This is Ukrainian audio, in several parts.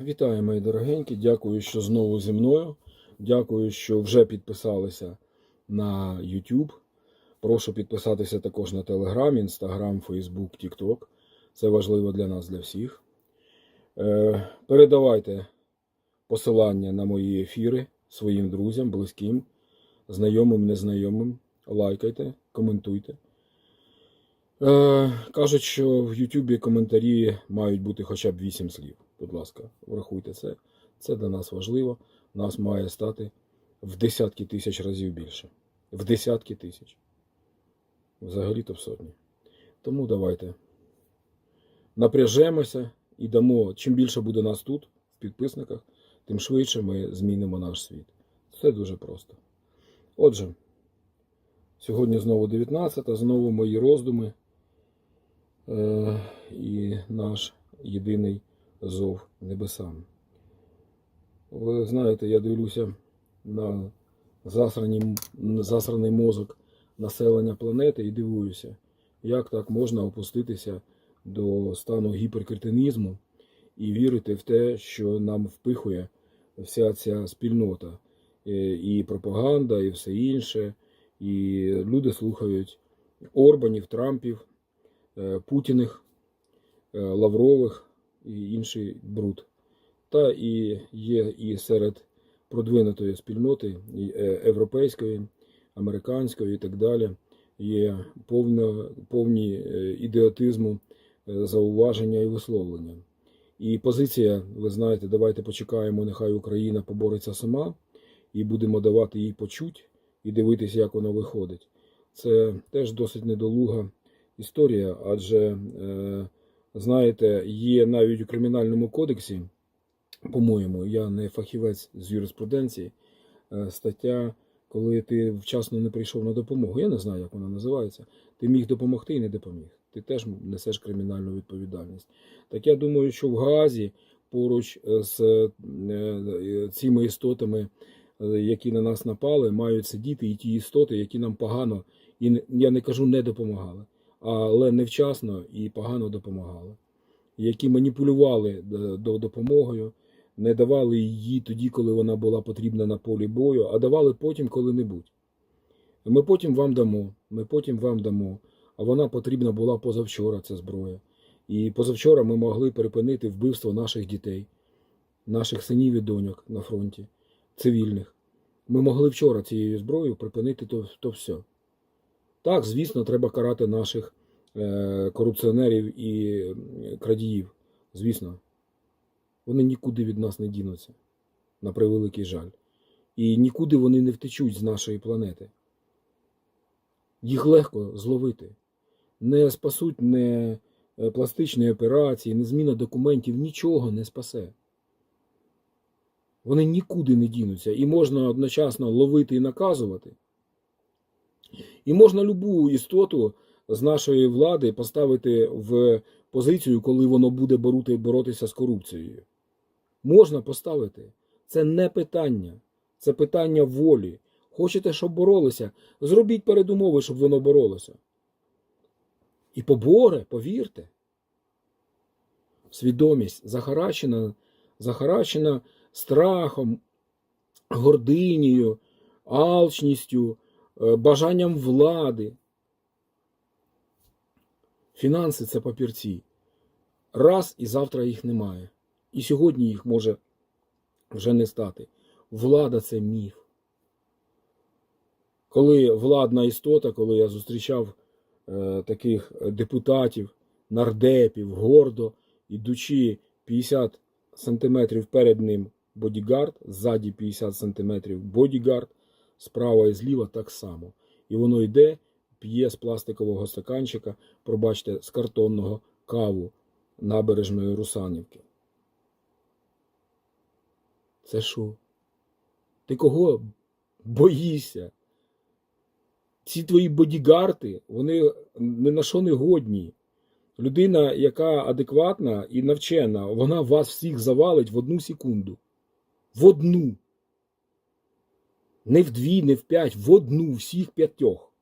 Вітаю, мої дорогенькі. Дякую, що знову зі мною. Дякую, що вже підписалися на YouTube. Прошу підписатися також на Telegram, Instagram, Facebook, TikTok. Це важливо для нас, для всіх. Е, Передавайте посилання на мої ефіри своїм друзям, близьким, знайомим, незнайомим. Лайкайте, коментуйте. Е, кажуть, що в Ютубі коментарі мають бути хоча б 8 слів. Будь ласка, врахуйте це. Це для нас важливо. Нас має стати в десятки тисяч разів більше. В десятки тисяч. Взагалі-то в сотні. Тому давайте напряжемося і дамо. Чим більше буде нас тут, в підписниках, тим швидше ми змінимо наш світ. Все дуже просто. Отже, сьогодні знову 19, знову мої роздуми е, і наш єдиний зов небесам. Ви знаєте, я дивлюся на засрані, засраний мозок населення планети і дивуюся, як так можна опуститися до стану гіперкретинізму і вірити в те, що нам впихує вся ця спільнота, Е, і пропаганда, і все інше. І люди слухають Орбанів, Трампів, е, Путіних, е, Лаврових і інший бруд. Та і є і серед продвинутої спільноти і, е, європейської, американської і так далі. Є повно, повні е, ідіотизму е, зауваження і висловлення. І позиція, ви знаєте, давайте почекаємо, нехай Україна побореться сама, і будемо давати їй почуть і дивитися, як воно виходить. Це теж досить недолуга історія, адже, е, знаєте, є навіть у кримінальному кодексі, по-моєму, я не фахівець з юриспруденції, е, стаття, коли ти вчасно не прийшов на допомогу. Я не знаю, як вона називається. Ти міг допомогти і не допоміг. Ти теж несеш кримінальну відповідальність. Так я думаю, що в Газі поруч з е, цими істотами, е, які на нас напали, мають сидіти і ті істоти, які нам погано, і я не кажу не допомагали, але невчасно і погано допомагали, які маніпулювали е, допомогою, не давали її тоді, коли вона була потрібна на полі бою, а давали потім коли-небудь. Ми потім вам дамо, ми потім вам дамо. А вона потрібна була позавчора, ця зброя. І позавчора ми могли припинити вбивство наших дітей, наших синів і доньок на фронті, цивільних. Ми могли вчора цією зброєю припинити то, то все. Так, звісно, треба карати наших е, корупціонерів і крадіїв. Звісно, вони нікуди від нас не дінуться, на превеликий жаль. І нікуди вони не втечуть з нашої планети. Їх легко зловити. Не спасуть не е, пластичні операції, не зміна документів, нічого не спасе. Вони нікуди не дінуться. І можна одночасно ловити і наказувати. І можна любу істоту з нашої влади поставити в позицію, коли воно буде бороти, боротися з корупцією. Можна поставити. Це не питання. Це питання волі. Хочете, щоб боролися? Зробіть передумови, щоб воно боролося. І поборе, повірте. Свідомість захарачена, захарачена страхом, гординею, алчністю, бажанням влади. Фінанси це папірці. Раз і завтра їх немає. І сьогодні їх може вже не стати. Влада це міф. Коли владна істота, коли я зустрічав е, таких депутатів, нардепів, гордо, ідучи 50 сантиметрів перед ним бодігард, ззаді 50 сантиметрів бодігард, справа і зліва так само. І воно йде, п'є з пластикового стаканчика, пробачте, з картонного каву набережної Русанівки. Це що? Ти кого боїшся? Ці твої бодігарти, вони ні на що не годні. Людина, яка адекватна і навчена, вона вас всіх завалить в одну секунду. В одну. Не в дві, не в п'ять, в одну, всіх п'ятьох.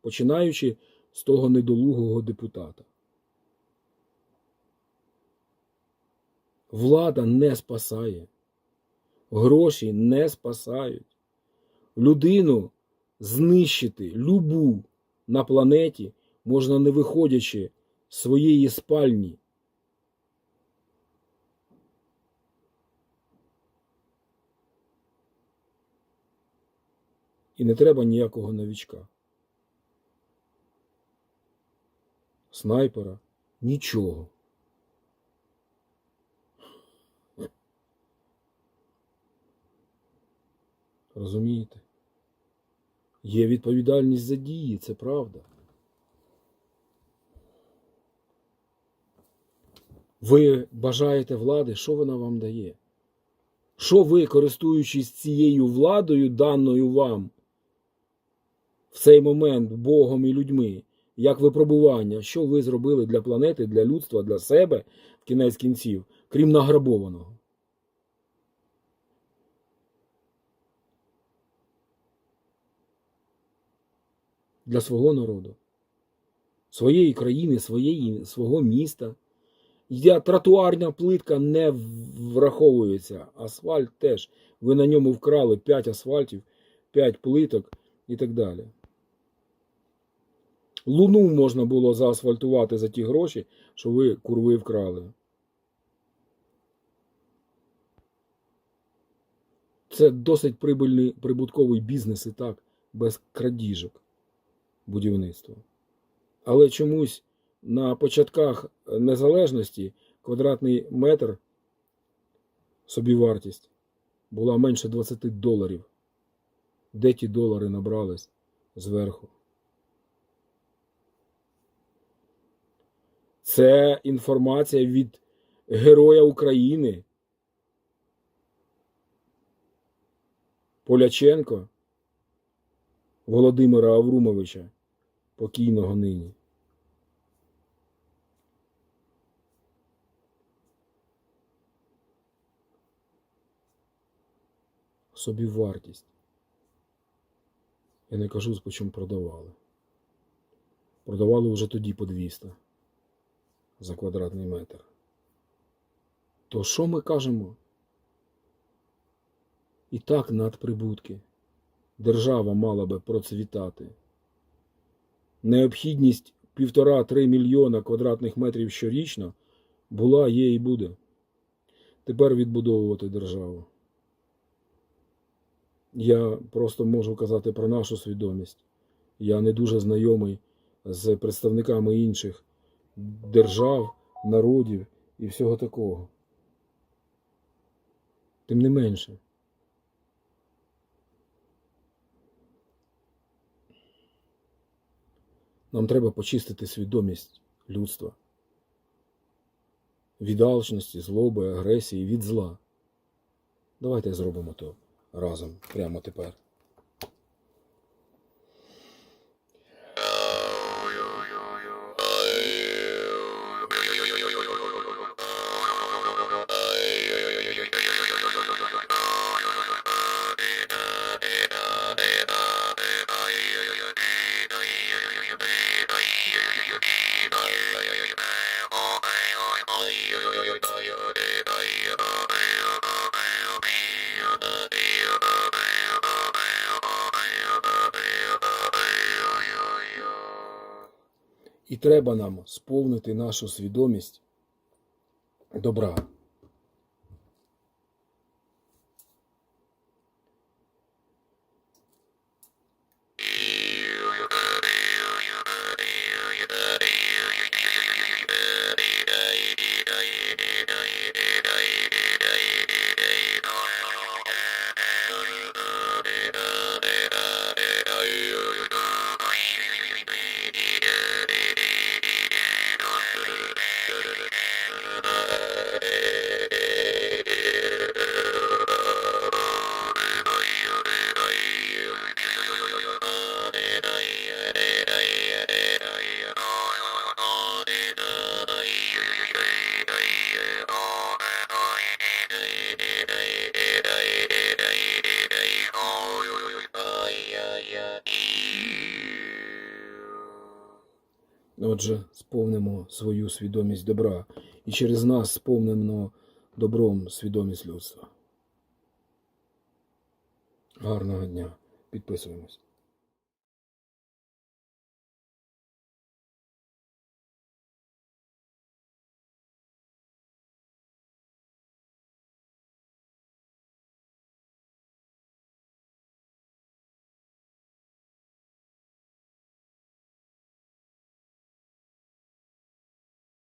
Починаючи з того недолугого депутата. Влада не спасає. Гроші не спасають. Людину знищити любу на планеті можна не виходячи з своєї спальні. І не треба ніякого новічка. Снайпера нічого. Розумієте? Є відповідальність за дії, це правда. Ви бажаєте влади, що вона вам дає? Що ви, користуючись цією владою, даною вам в цей момент Богом і людьми, як випробування, що ви зробили для планети, для людства, для себе в кінець кінців, крім награбованого? Для свого народу, своєї країни, своєї, свого міста. Я, тротуарна плитка не враховується. Асфальт теж. Ви на ньому вкрали 5 асфальтів, 5 плиток і так далі. Луну можна було заасфальтувати за ті гроші, що ви курви вкрали. Це досить прибильний прибутковий бізнес і так, без крадіжок будівництва. Але чомусь на початках незалежності квадратний метр собівартість була менше 20 доларів. Де ті долари набрались зверху? Це інформація від Героя України Поляченко Володимира Аврумовича, покійного нині. Собівартість. Я не кажу, по чому продавали. Продавали вже тоді по 200 за квадратний метр. То що ми кажемо? І так надприбутки. Держава мала би процвітати. Необхідність півтора-три мільйона квадратних метрів щорічно була, є і буде. Тепер відбудовувати державу. Я просто можу казати про нашу свідомість. Я не дуже знайомий з представниками інших держав, народів і всього такого. Тим не менше. Нам треба почистити свідомість людства від алчності, злоби, агресії, від зла. Давайте зробимо то разом прямо тепер. І треба нам сповнити нашу свідомість добра. Отже, сповнимо свою свідомість добра, і через нас сповнимо добром свідомість людства. Гарного дня. Підписуємось.